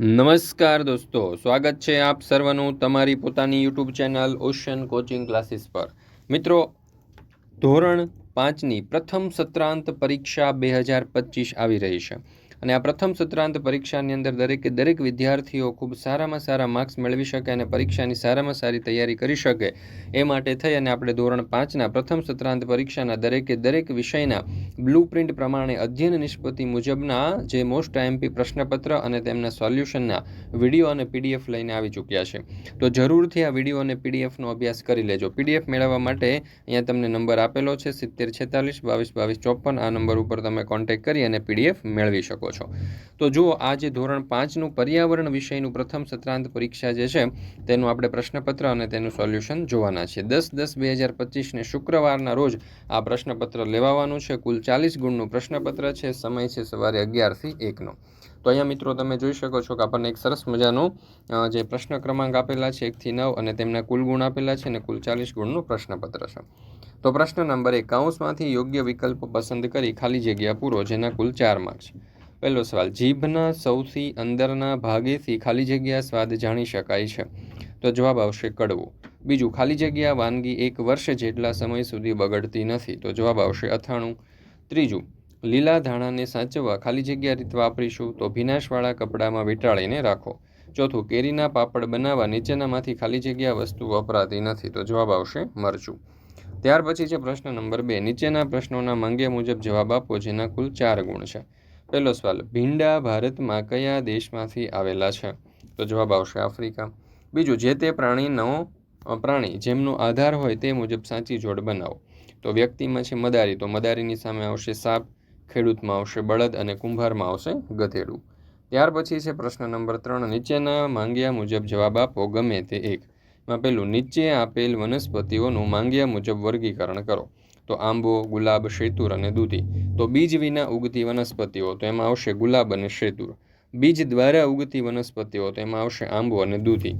નમસ્કાર દોસ્તો, સ્વાગત છે આપ સર્વનું તમારી પોતાની YouTube channel ocean coaching classes પર. મિત્રો, ધોરણ પાંચની પ્રથમ સત્રાંત પરીક્ષા બે હજાર પચીસ આવી રહી છે. અને આ પ્રથમ સત્રાંત પરીક્ષાની અંદર દરેકે દરેક વિદ્યાર્થીઓ ખૂબ સારામાં સારા માર્ક્સ મેળવી શકે અને પરીક્ષાની સારામાં સારી તૈયારી કરી શકે. એ માટે થઈ અને આપણે ધોરણ પાંચના પ્રથમ સત્રાંત પરીક્ષાના દરેકે દરેક વિષયના બ્લુ પ્રિન્ટ પ્રમાણે અધ્યયન નિષ્પત્તિ મુજબના જે મોસ્ટ આઈએમપી પ્રશ્નપત્ર અને તેમના સોલ્યુશનના વીડિયો અને પીડીએફ લઈને આવી ચૂક્યા છે. તો જરૂરથી આ વીડિયો અને પીડીએફનો અભ્યાસ કરી લેજો. પીડીએફ મેળવવા માટે અહીંયા તમને નંબર આપેલો છે સિત્તેર છેતાલીસ, બાવીસ બાવીસ, ચોપન. આ નંબર ઉપર તમે કોન્ટેક્ટ કરી અને પીડીએફ મેળવી શકો છો. તો જુઓ, આ જે ધોરણ પાંચનું પર્યાવરણ વિષયનું પ્રથમ સત્રાંત પરીક્ષા જે છે, તેનું આપણે પ્રશ્નપત્ર અને તેનું સોલ્યુશન જોવાના છે. દસ દસ બે હજાર પચીસને શુક્રવારના રોજ આ પ્રશ્નપત્ર લેવાવાનું છે. કુલ ચાલીસ ગુણનું પ્રશ્નપત્ર છે. સમય છે સવારે અગિયારથી એકનો. તો અહીંયા મિત્રો તમે જોઈ શકો છો કે આપણને એક સરસ મજાનો જે પ્રશ્ન ક્રમાંક આપેલા છે, એકથી નવ અને તેમના કુલ ગુણ આપેલા છે અને કુલ ચાલીસ ગુણનું પ્રશ્નપત્ર છે. તો પ્રશ્ન નંબર એક કાઉન્સમાંથી યોગ્ય વિકલ્પ પસંદ કરી ખાલી જગ્યા પૂરો, જેના કુલ ચાર માર્ક પહેલો સવાલ, જીભના સૌથી અંદરના ભાગેથી ખાલી જગ્યા સ્વાદ જાણી શકાય છે? તો જવાબ આવશે કડવો. બીજું, ખાલી જગ્યા વાનગી એક વર્ષ જેટલા સમય સુધી બગડતી નથી. તો જવાબ આવશે અથાણું. ત્રીજું, લીલા ધાણાને સાચવવા ખાલી જગ્યા રીત વાપરીશું તો ભીનાશવાળા કપડામાં વીંટાળીને રાખો. ચોથું, કેરીના પાપડ બનાવવા નીચેનામાંથી ખાલી જગ્યા વસ્તુ વપરાતી નથી. તો જવાબ આવશે મરચું. ત્યાર પછી છે પ્રશ્ન નંબર બે. નીચેના પ્રશ્નોના માંગ્યા મુજબ જવાબ આપો જેના કુલ ચાર ગુણ છે. પહેલો સવાલ, ભીંડા ભારતમાં કયા દેશમાંથી આવેલા છે? તો જવાબ આવશે આફ્રિકા. બીજું, જે તે પ્રાણીનો પ્રાણી જેમનો આધાર હોય તે મુજબ સાચી જોડ બનાવો. તો વ્યક્તિમાં છે મદારી, તો મદારીની સામે આવશે સાપ, ખેડૂતમાં આવશે બળદ અને કુંભારમાં આવશે ગધેડું. ત્યાર પછી છે પ્રશ્ન નંબર ત્રણ, નીચેના માંગ્યા મુજબ જવાબ આપો, ગમે તે એક. માં પેલું નીચે આપેલ વનસ્પતિઓનું માંગ્યા મુજબ વર્ગીકરણ કરો. તો આંબો, ગુલાબ, શેતુર અને દૂધી. તો બીજ વિના ઉગતી વનસ્પતિઓ, તો એમાં આવશે ગુલાબ અને શેતુર. બીજ દ્વારા ઉગતી વનસ્પતિઓ, તો એમાં આવશે આંબો અને દૂધી.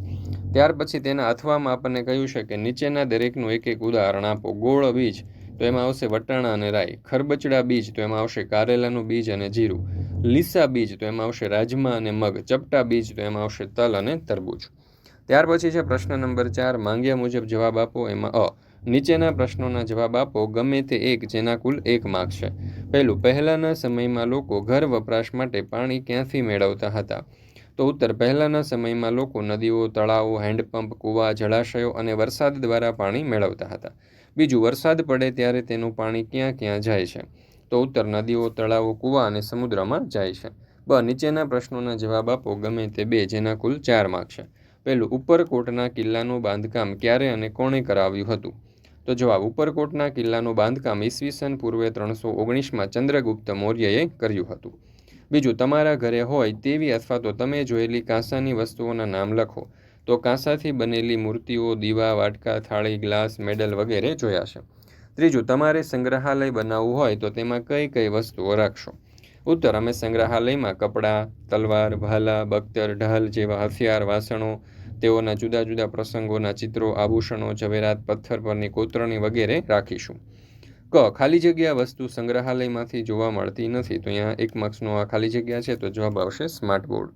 ત્યાર પછી તેના અથવામાં આપણને કહ્યું છે કે નીચેના દરેકનું એક એક ઉદાહરણ આપો. ગોળ બીજ, તો એમાં આવશે વટાણા અને રાઈ. ખરબચડા બીજ, તો એમાં આવશે કારેલાનું બીજ અને જીરું. લીસા બીજ, તો એમાં આવશે રાજમા અને મગ. ચપટા બીજ, તો એમાં આવશે તલ અને તરબૂચ. ત્યાર પછી છે પ્રશ્ન નંબર ચાર. માંગ્યા મુજબ જવાબ આપો. એમાં અ. નીચેના પ્રશ્નોના જવાબ આપો. ગમે તે એક, જેના કુલ એક માર્ક છે. પહેલું, પહેલાંના સમયમાં લોકો ઘર વપરાશ માટે પાણી ક્યાંથી મેળવતા હતા? તો ઉત્તર, પહેલાંના સમયમાં લોકો નદીઓ, તળાવો, હેન્ડપંપ, કૂવા, જળાશયો અને વરસાદ દ્વારા પાણી મેળવતા હતા. બીજું, વરસાદ પડે ત્યારે તેનું પાણી ક્યાં ક્યાં જાય છે? તો ઉત્તર, નદીઓ, તળાવો, કૂવા અને સમુદ્રમાં જાય છે. બ, નીચેના પ્રશ્નોના જવાબ આપો. ગમે તે બે, જેના કુલ ચાર માર્ક છે. પહેલું, ઉપરકોટના કિલ્લાનું બાંધકામ ક્યારે અને કોણે કરાવ્યું હતું? તો જવાબ ઉપરકોટના કિલ્લાનું બાંધકામ ઈસવીસન પૂર્વે ત્રણસો ઓગણીસમાં ચંદ્રગુપ્ત મૌર્યએ કર્યું હતું. બીજું, તમારા ઘરે હોય તેવી અથવા તો તમે જોયેલી કાંસાની વસ્તુઓના નામ લખો. તો કાંસાથી બનેલી મૂર્તિઓ, દીવા, વાટકા, થાળી, ગ્લાસ, મેડલ વગેરે જોયા છે. ત્રીજું, તમારે સંગ્રહાલય બનાવવું હોય તો તેમાં કઈ કઈ વસ્તુઓ રાખશો? ઉત્તર, અમે સંગ્રહાલયમાં કપડાં, તલવાર ભાલા બખ્તર ઢાલ જેવા હથિયાર, વાસણો તેઓના જુદા જુદા પ્રસંગોના ચિત્રો, આભૂષણો, ઝવેરાત, પથ્થર પરની કોતરણી વગેરે રાખીશું. ક, ખાલી જગ્યા વસ્તુ સંગ્રહાલયમાંથી જોવા મળતી નથી, તો અહીંયા એક માર્ક્સનો આ ખાલી જગ્યા છે, તો જવાબ આવશે સ્માર્ટ બોર્ડ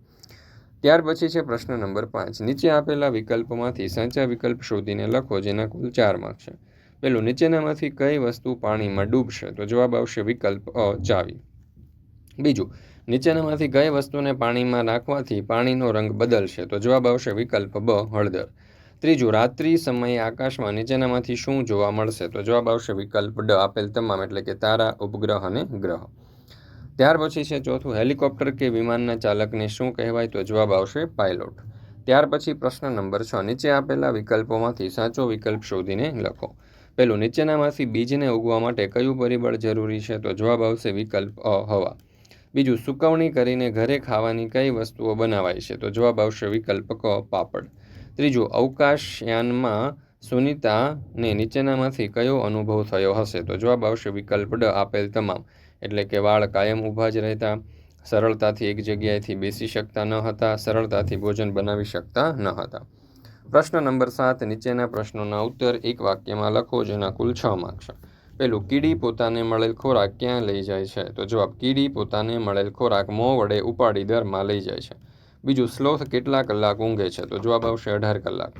ત્યાર પછી છે પ્રશ્ન નંબર પાંચ. નીચે આપેલા વિકલ્પમાંથી સાચા વિકલ્પ શોધીને લખો, જેના કુલ ચાર માર્ક છે. પેલું, નીચેનામાંથી કઈ વસ્તુ પાણીમાં ડૂબશે, તો જવાબ આવશે વિકલ્પ અ, ચાવી. બીજું નીચેનામાંથી કઈ વસ્તુને પાણીમાં નાખવાથી પાણીનો રંગ બદલશે? તો જવાબ આવશે વિકલ્પ બ, હળદર. ત્રીજું, રાત્રિ સમયે આકાશમાં નીચેનામાંથી શું જોવા મળશે? તો જવાબ આવશે વિકલ્પ ડ, આપેલ તમામ, એટલે કે તારા, ઉપગ્રહ અને ગ્રહ. ત્યાર પછી છે ચોથું, હેલિકોપ્ટર કે વિમાનના ચાલકને શું કહેવાય? તો જવાબ આવશે પાયલોટ. ત્યાર પછી પ્રશ્ન નંબર છ, નીચે આપેલા વિકલ્પોમાંથી સાચો વિકલ્પ શોધીને લખો. પેલું, નીચેનામાંથી બીજને ઉગવા માટે કયું પરિબળ જરૂરી છે? તો જવાબ આવશે વિકલ્પ અ, હવા. બીજું, સુકવણી કરીને ઘરે ખાવાની કઈ વસ્તુઓ બનાવાય છે? તો જવાબ આવશે વિકલ્પ ક, પાપડ. ત્રીજું, અવકાશયાનમાં સુનિતાને નીચેનામાંથી કયો અનુભવ થયો હશે? તો જવાબ આવશે વિકલ્પ ડ, આપેલ તમામ. એટલે કે વાળ કાયમ ઊભા જ રહેતા, સરળતાથી એક જગ્યાએથી બેસી શકતા ન હતા, સરળતાથી ભોજન બનાવી શકતા ન હતા. પ્રશ્ન નંબર સાત, નીચેના પ્રશ્નોના ઉત્તર એક વાક્યમાં લખો, જેના કુલ છ માર્ક પેલું કીડી પોતાને મળેલ ખોરાક ક્યાં લઈ જાય છે? તો જવાબ, કીડી પોતાને મળેલ ખોરાક મોં વડે ઉપાડી દરમાં લઈ જાય છે. બીજું, સ્લોથ કેટલા કલાક ઊંઘે છે? તો જવાબ આવશે અઢાર કલાક.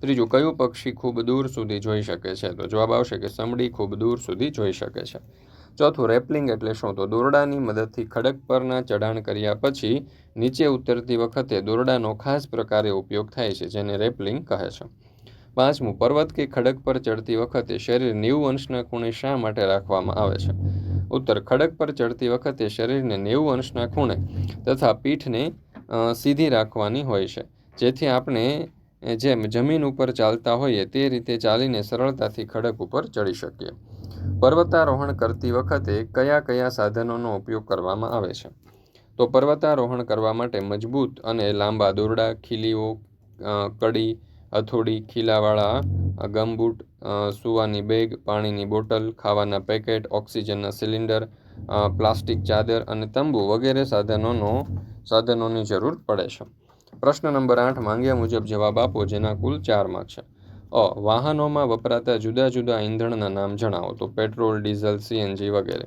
ત્રીજું, કયું પક્ષી ખૂબ દૂર સુધી જોઈ શકે છે? તો જવાબ આવશે કે સમડી ખૂબ દૂર સુધી જોઈ શકે છે. ચોથું, રેપલિંગ એટલે શું? તો દોરડાની મદદથી ખડક પરના ચઢાણ કર્યા પછી નીચે ઉતરતી વખતે દોરડાનો ખાસ પ્રકારે ઉપયોગ થાય છે, જેને રેપલિંગ કહે છે. પાંચમું, પર્વત કે ખડક પર ચડતી વખતે શરીર નેવું અંશના ખૂણે શા માટે રાખવામાં આવે છે? ઉત્તર, ખડક પર ચડતી વખતે શરીરને નેવું અંશના ખૂણે તથા પીઠને સીધી રાખવાની હોય છે. જેથી આપણે જેમ જમીન ઉપર ચાલતા હોઈએ તે રીતે ચાલીને સરળતાથી ખડક ઉપર ચડી શકીએ. પર્વતારોહણ કરતી વખતે કયા કયા સાધનોનો ઉપયોગ કરવામાં આવે છે? તો પર્વતારોહણ કરવા માટે મજબૂત અને લાંબા દોરડા, ખીલીઓ કડી હથોડી ખીલાવાળા ગમબૂટ સૂવાની બેગ, પાણીની બોટલ, ખાવાના પેકેટ, ઓક્સિજનના સિલિન્ડર પ્લાસ્ટિક ચાદર અને તંબુ વગેરે સાધનોનો, સાધનોની જરૂર પડે છે. પ્રશ્ન નંબર આઠ, માંગ્યા મુજબ જવાબ આપો, જેના કુલ ચાર માર્ક છે. અ, વાહનોમાં વપરાતા જુદા જુદા ઈંધણના નામ જણાવો, તો પેટ્રોલ, ડીઝલ, સીએનજી વગેરે.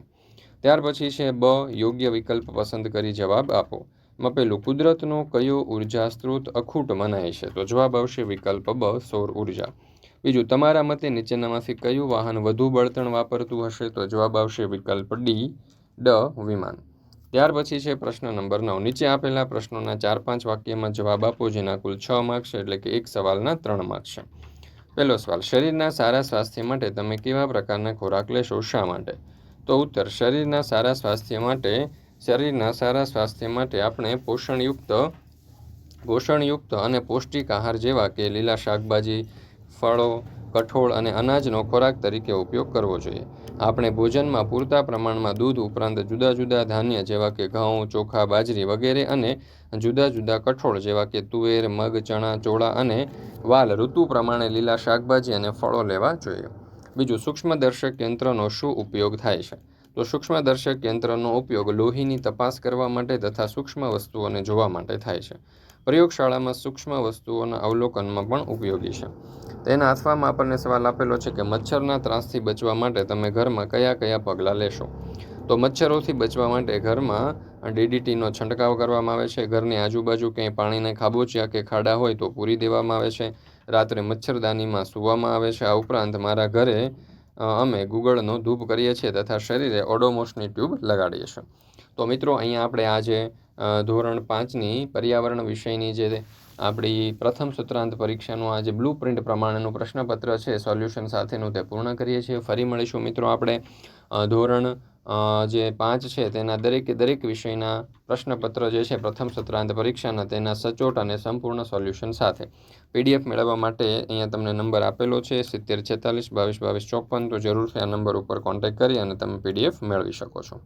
ત્યાર પછી છે બ, યોગ્ય વિકલ્પ પસંદ કરી જવાબ આપો. માં પેલું કુદરતનો કયો ઊર્જા સ્ત્રોત અખૂટ મનાય છે? તો જવાબ આવશે વિકલ્પ બ, સૌર ઊર્જા. બીજું, તમારા મતે નીચેનામાંથી કયું વાહન વધુ બળતણ વાપરતું હશે? તો જવાબ આવશે વિકલ્પ ડી, ડ, વિમાન. ત્યાર પછી છે પ્રશ્ન નંબર નવ. નીચે આપેલા પ્રશ્નોના ચાર પાંચ વાક્યમાં જવાબ આપો, જેના કુલ છ માર્ક્સ એટલે કે એક સવાલના ત્રણ માર્ક્સ છે. પહેલો સવાલ, શરીરના સારા સ્વાસ્થ્ય માટે તમે કેવા પ્રકારના ખોરાક લેશો? શા માટે? તો ઉત્તર, શરીરના સારા સ્વાસ્થ્ય માટે શરીરના સારા સ્વાસ્થ્ય માટે આપણે પોષણયુક્ત પોષણયુક્ત અને પૌષ્ટિક આહાર જેવા કે લીલા શાકભાજી, ફળો, કઠોળ અને અનાજનો ખોરાક તરીકે ઉપયોગ કરવો જોઈએ. આપણે ભોજનમાં પૂરતા પ્રમાણમાં દૂધ ઉપરાંત જુદા જુદા ધાન્ય જેવા કે ઘઉં, ચોખા, બાજરી વગેરે અને જુદા જુદા કઠોળ જેવા કે તુવેર, મગ, ચણા, ચોળા અને વાલ ઋતુ પ્રમાણે લીલા શાકભાજી અને ફળો લેવા જોઈએ. બીજું, સૂક્ષ્મદર્શક યંત્રનો શું ઉપયોગ થાય છે? તો સૂક્ષ્મદર્શક યંત્રનો ઉપયોગ લોહીની તપાસ કરવા માટે તથા સૂક્ષ્મ વસ્તુઓને જોવા માટે થાય છે. પ્રયોગશાળામાં સૂક્ષ્મ વસ્તુઓના અવલોકનમાં પણ ઉપયોગી છે. તેના અથવામાં આપણને સવાલ આપેલો છે કે મચ્છરના ત્રાસથી બચવા માટે તમે ઘરમાં કયા કયા પગલાં લેશો? તો મચ્છરોથી બચવા માટે ઘરમાં ડીડીટીનો છંટકાવ કરવામાં આવે છે. ઘરની આજુબાજુ ક્યાંય પાણીને ખાબોચિયા કે ખાડા હોય તો પૂરી દેવામાં આવે છે. રાત્રે મચ્છરદાનીમાં સૂવામાં આવે છે. આ ઉપરાંત મારા ઘરે અમે ગુગળનો ધૂપ કરીએ છીએ તથા શરીરે ઓડોમોસની ટ્યુબ લગાડીએ છીએ. તો મિત્રો, અહીંયા આપણે આજે ધોરણ પાંચની પર્યાવરણ વિષયની જે આપણી પ્રથમ સૂત્રાંત પરીક્ષાનું આજે બ્લુ પ્રિન્ટ પ્રમાણેનું પ્રશ્નપત્ર છે, સોલ્યુશન સાથેનું તે પૂર્ણ કરીએ છીએ. ફરી મળીશું મિત્રો આપણે ધોરણ જે પાંચ છે તેના દરેકે દરેક વિષયના પ્રશ્નપત્ર જે છે પ્રથમ સત્રાંત પરીક્ષાના તેના સચોટ અને સંપૂર્ણ સોલ્યુશન સાથે. પીડીએફ મેળવવા માટે અહીંયા તમને નંબર આપેલો છે, સિત્તેર છેતાલીસ, બાવીસ બાવીસ, ચોપન. તો જરૂરથી આ નંબર ઉપર કોન્ટેક્ટ કરી અને તમે પીડીએફ મેળવી શકો છો.